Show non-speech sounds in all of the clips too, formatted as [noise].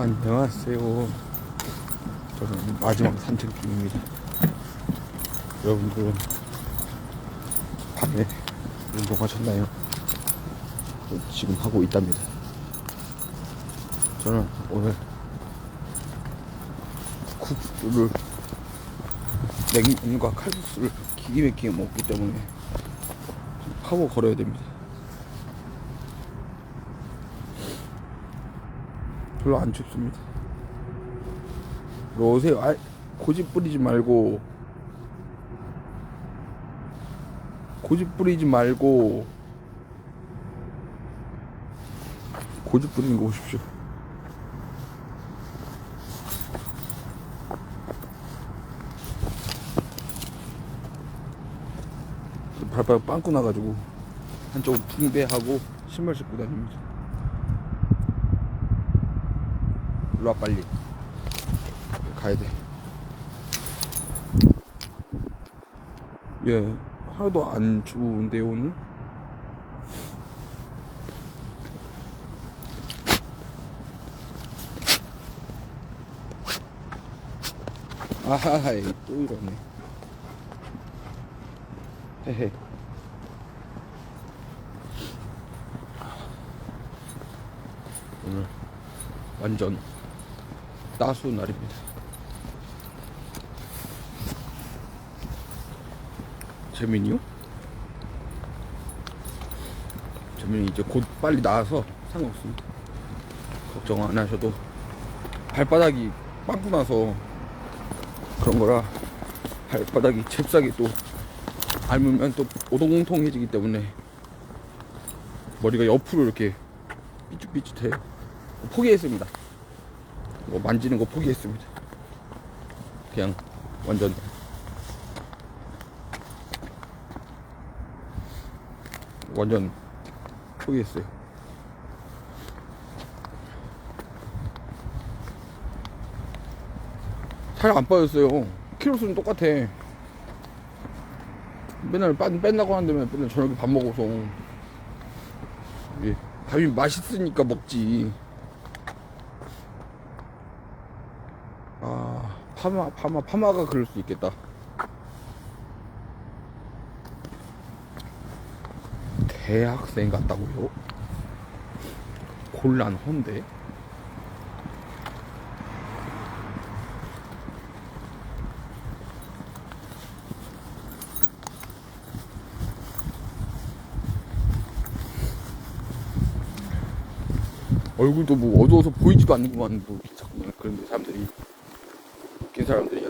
안녕하세요. 저는 마지막 산책 중입니다. 여러분들은 밤에 운동하셨나요? 저 지금 하고 있답니다. 저는 오늘 국수를 냉면과 칼국수를 기기 막히게 먹기 때문에 파워 걸어야 됩니다. 별로 안 춥습니다. 오세요. 아, 고집 부리지 말고 고집 부리지 말고 고집 부리는 거 보십시오. 발바닥 빵꾸 나가지고 한쪽은 붕대하고 신발 신고 다닙니다. 일로와 빨리 가야 돼. 예, 하나도 안 추운데 오늘. 아하이 또 이러네. 헤헤. 완전 따스운 날입니다. 재민이요? 재민이 이제 곧 빨리 나와서 상관없습니다. 걱정 안 하셔도 발바닥이 빵꾸 나서 그런 거라 발바닥이 잽싸게 또 앓으면 또 오동통해지기 때문에 머리가 옆으로 이렇게 삐죽삐죽해요. 포기했습니다. 뭐 만지는 거 포기했습니다. 그냥 완전 완전 포기했어요. 살 안 빠졌어요. 키로수는 똑같아. 맨날 뺀, 뺀다고 하는데 맨날 저녁에 밥 먹어서. 예, 밥이 맛있으니까 먹지. 파마, 파마, 파마가 그럴 수 있겠다. 대학생 같다고요? 곤란한데? 얼굴도 뭐 어두워서 보이지도 않는구만 뭐 자꾸 그런데 사람들이 웃긴 사람들이야.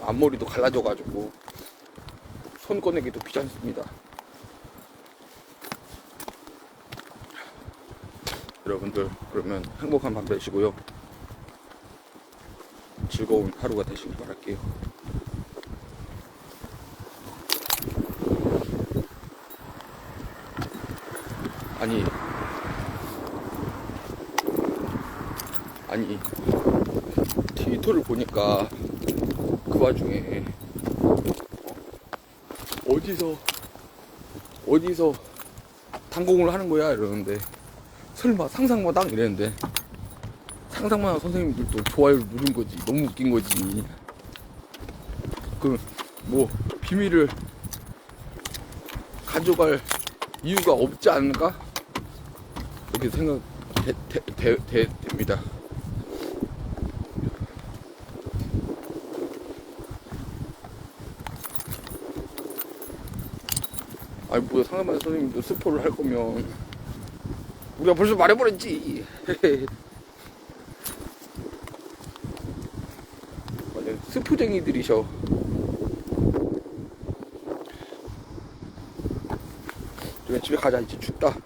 앞머리도 갈라져가지고 손 꺼내기도 귀찮습니다. 여러분들 그러면 행복한 밤 되시고요. 즐거운 하루가 되시길 바랄게요 아니. 아니. 트위터를 보니까 그 와중에 어, 어디서 어디서 당공을 하는 거야? 이러는데 설마 상상마당? 이랬는데 상상마당 선생님들도 좋아요를 누른 거지. 너무 웃긴 거지. 그뭐 비밀을 가져갈 이유가 없지 않을까? 이렇게 생각 되, 되, 되, 되, 됩니다. 아니 뭐야 상담반 선생님도 스포를 할 거면 우리가 벌써 말해버렸지. [laughs] 완전 스포쟁이들이셔. 집에 가자 이제 춥다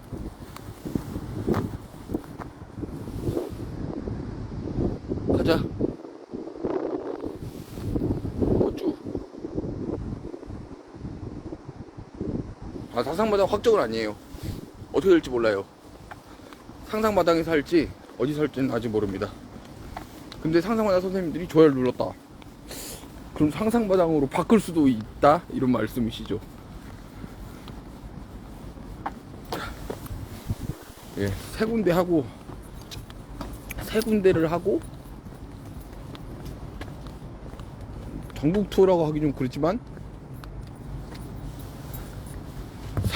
아, 사상마당 확정은 아니에요. 어떻게 될지 몰라요. 상상마당에 살지, 어디 살지는 아직 모릅니다. 근데 상상마당 선생님들이 좋아요를 눌렀다. 그럼 상상마당으로 바꿀 수도 있다? 이런 말씀이시죠. 예, 세 군데 하고, 세 군데를 하고, 전국 투어라고 하기 좀 그렇지만,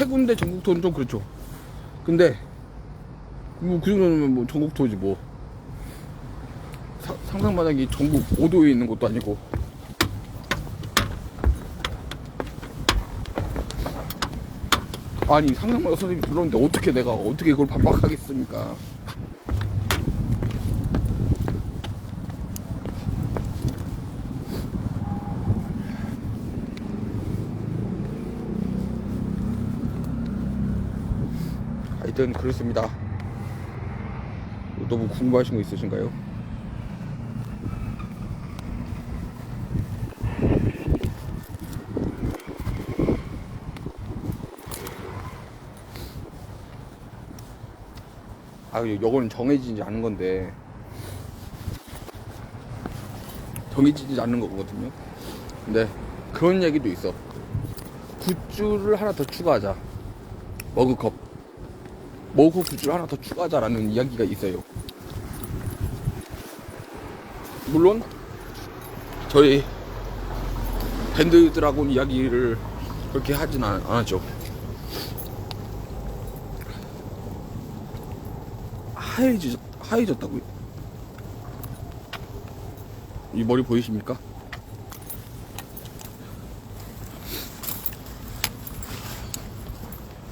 세 군데 전국 투어는 좀 그렇죠. 근데 뭐 그 정도면 뭐 전국 투어지 뭐 사- 상상마당이 전국 5도에 있는 것도 아니고 아니 상상마당 선생님이 불렀는데 어떻게 내가 어떻게 그걸 반박하겠습니까? 하여튼 그렇습니다. 너무 궁금하신 거 있으신가요? 아, 요거는 정해지지 않은 건데 정해지지 않는 거거든요. 근데 그런 얘기도 있어. 굿즈를 하나 더 추가하자. 머그컵. 머그컵 굿즈를 하나 더 추가하자라는 이야기가 있어요. 물론 저희 밴드들하고는 이야기를 그렇게 하진 않, 않았죠. 하얘졌, 하얘졌다고요? 이 머리 보이십니까?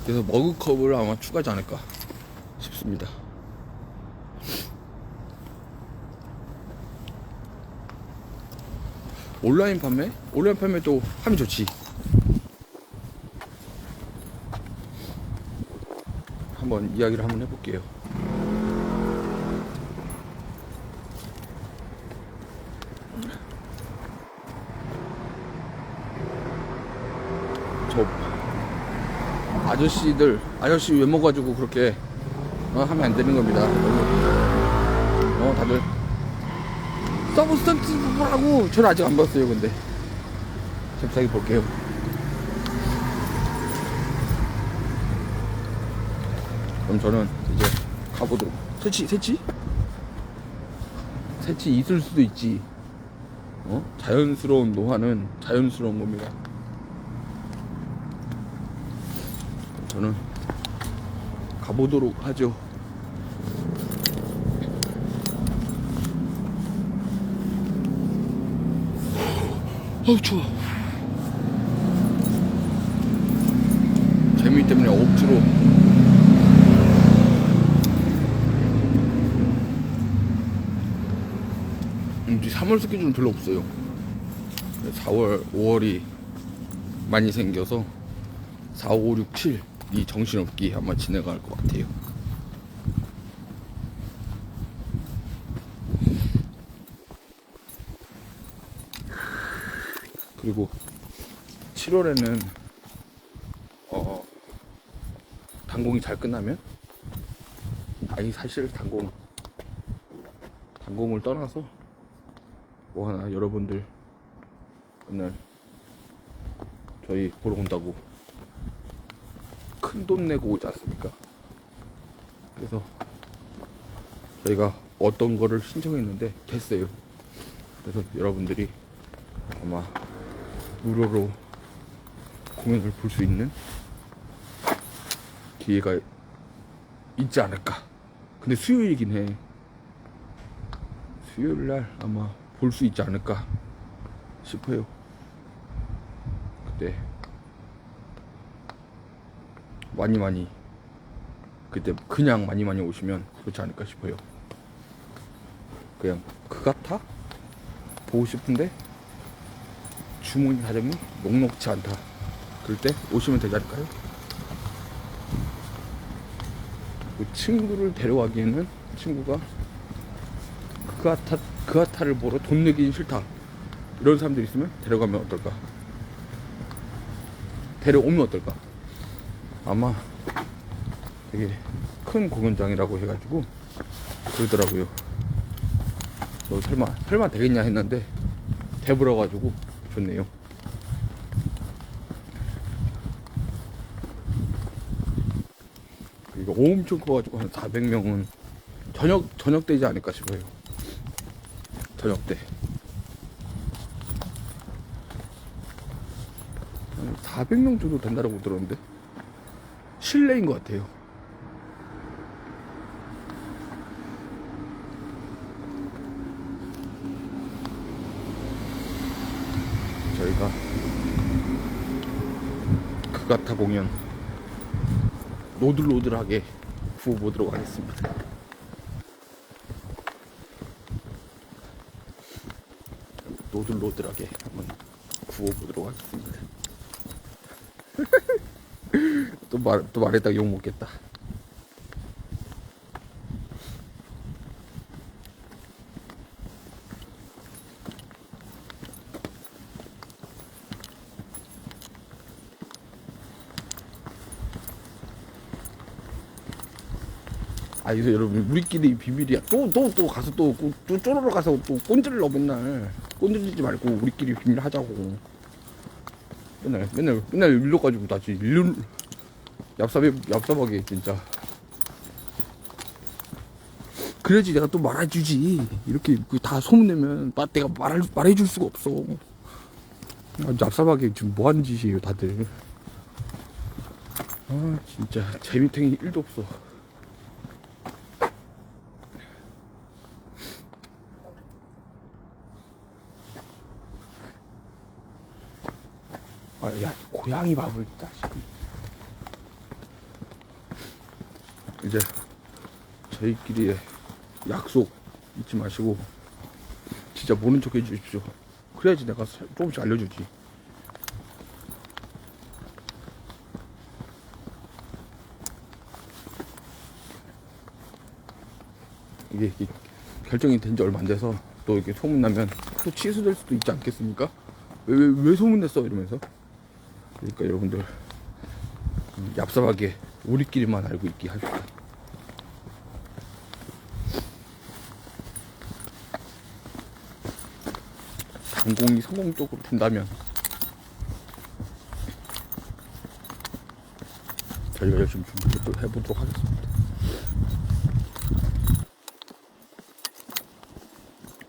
그래서 머그컵을 아마 추가하지 않을까 싶습니다. 온라인 판매? 온라인 판매도 하면 좋지. 한번 이야기를 한번 해볼게요. 저 아저씨들 아저씨 외모 가지고 그렇게 어, 하면 안 되는 겁니다. 어 다들 서브스턴트라고 저는 아직 안 봤어요. 근데 잽싸게 볼게요. 그럼 저는 이제 가보도록. 새치 새치? 새치 있을 수도 있지. 어? 자연스러운 노화는 자연스러운 겁니다. 저는 가보도록 하죠. 어우 추워. 재미 때문에 억지로 음, 3월 스케줄은 별로 없어요. 4월, 5월이 많이 생겨서 4, 5, 6, 7 이 정신없기 아마 지나갈 것 같아요. 그리고 7월에는 어 단공이 잘 끝나면 아니 사실 단공 단공을 떠나서 뭐 하나 여러분들 오늘 저희 보러 온다고 큰 돈 내고 오지 않습니까? 그래서 저희가 어떤 거를 신청했는데 됐어요. 그래서 여러분들이 아마 무료로 공연을 볼 수 있는 기회가 있지 않을까. 근데 수요일이긴 해. 수요일 날 아마 볼 수 있지 않을까 싶어요. 그때 많이 많이 그때 그냥 많이 많이 오시면 그렇지 않을까 싶어요. 그냥 그 같아 보고 싶은데 주문이 사정이 녹록치 않다. 그럴 때 오시면 되지 않을까요? 그 친구를 데려가기에는 친구가 그 아타 그 아타를 보러 돈 내기는 싫다. 이런 사람들 있으면 데려가면 어떨까? 데려오면 어떨까? 아마 되게 큰 공연장이라고 해가지고 그러더라고요. 너 설마 설마 되겠냐 했는데 돼버려가지고 좋네요. 이거 엄청 커가지고 한 400명은 저녁 저녁 되지 않을까 싶어요. 저녁 때. 한 400명 정도 된다라고 들었는데 실내인 것 같아요. 저희가 그가타 공연 노들노들하게 구워보도록 하겠습니다. 노들노들하게 한번 구워보도록 하겠습니다. 또 말, 또 말했다가 욕 먹겠다. 아, 그래서 여러분, 우리끼리 비밀이야. 또, 또, 또 가서 또, 또, 또 쪼르러 가서 또 꼰질러 맨날. 꼰질리지 말고 우리끼리 비밀 하자고. 맨날, 맨날, 맨날 일러 가지고 다지. 일로, 얍삽해, 얍삽하게, 진짜. 그래야지 내가 또 말해주지. 이렇게 그다 소문내면 나 내가 말할, 말해줄 수가 없어. 아, 얍삽하게 지금 뭐 하는 짓이에요, 다들. 아, 진짜. 재미탱이 1도 없어. 아, 야, 고양이 밥을 자식. 이제 저희끼리의 약속 잊지 마시고 진짜 모른 척 해주십시오. 그래야지 내가 사- 조금씩 알려주지. 이게, 이게 결정이 된 지 얼마 안 돼서 또 이렇게 소문나면 또 취소될 수도 있지 않겠습니까? 왜, 왜, 왜 소문냈어? 이러면서. 그러니까 여러분들 음, 얍삽하게 우리끼리만 알고 있게 합시다. 단공이 성공적으로 된다면 저희가 열심히 준비해보도록 하겠습니다.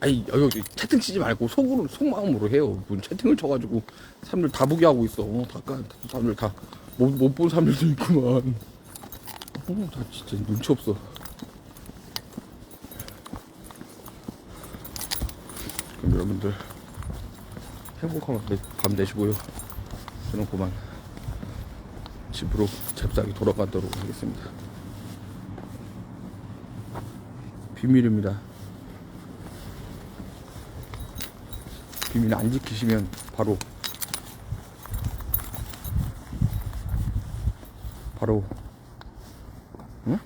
아니 여기 채팅 치지 말고 속으로 속마음으로 해요. 문 채팅을 쳐가지고 사람들 다 보게 하고 있어. 다까 사람들 다 못 못 본 사람들도 있구만. 어, 다 진짜 눈치 없어. 여러분들 밤, 밤 되시고요. 저는 그만 집으로 잽싸게 돌아가도록 하겠습니다. 비밀입니다. 비밀 안 지키시면 바로 바로 응?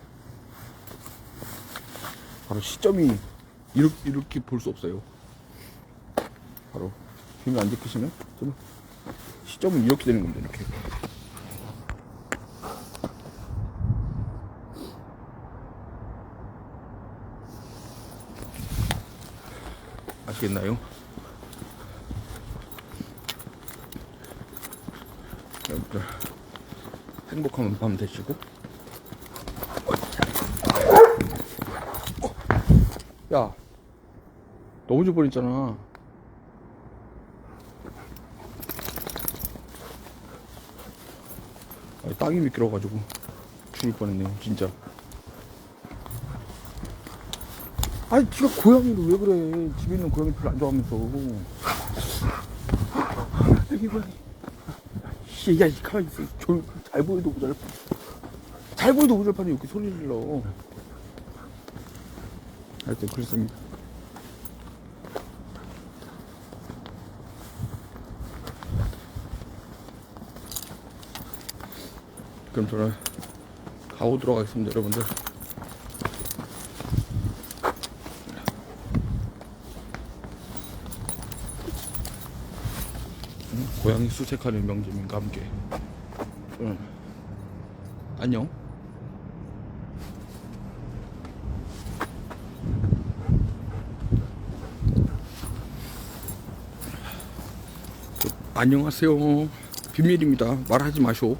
바로 시점이 이렇게 이렇게 볼 수 없어요. 바로 비밀 안 지키시면 저는 시점은 이렇게 되는 겁니다. 이렇게. 아시겠나요? 여러분들 행복한 밤 되시고 야 넘어질 뻔했잖아 아니, 땅이 미끄러가지고 죽을 뻔했네요 진짜 아니 지가 고양이를 왜 그래 집에 있는 고양이 별로 안 좋아하면서 여기 고양이 씨, 야, 이 가만히 있어. 조, 잘 보여도 모자랄 판. 잘 보여도 모자랄 판에 이렇게 소리를 질러. 하여튼 그렇습니다. 그럼 저는 가보도록 하겠습니다, 여러분들. 고양이 수색하는 명재민과 함께. 응. 안녕. 안녕하세요. 비밀입니다. 말하지 마쇼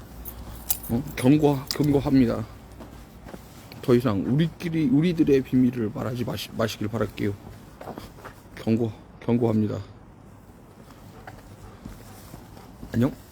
어? 경고 경고합니다 더 이상 우리끼리 우리들의 비밀을 말하지 마시, 마시길 바랄게요. 경고 경고합니다. 안녕.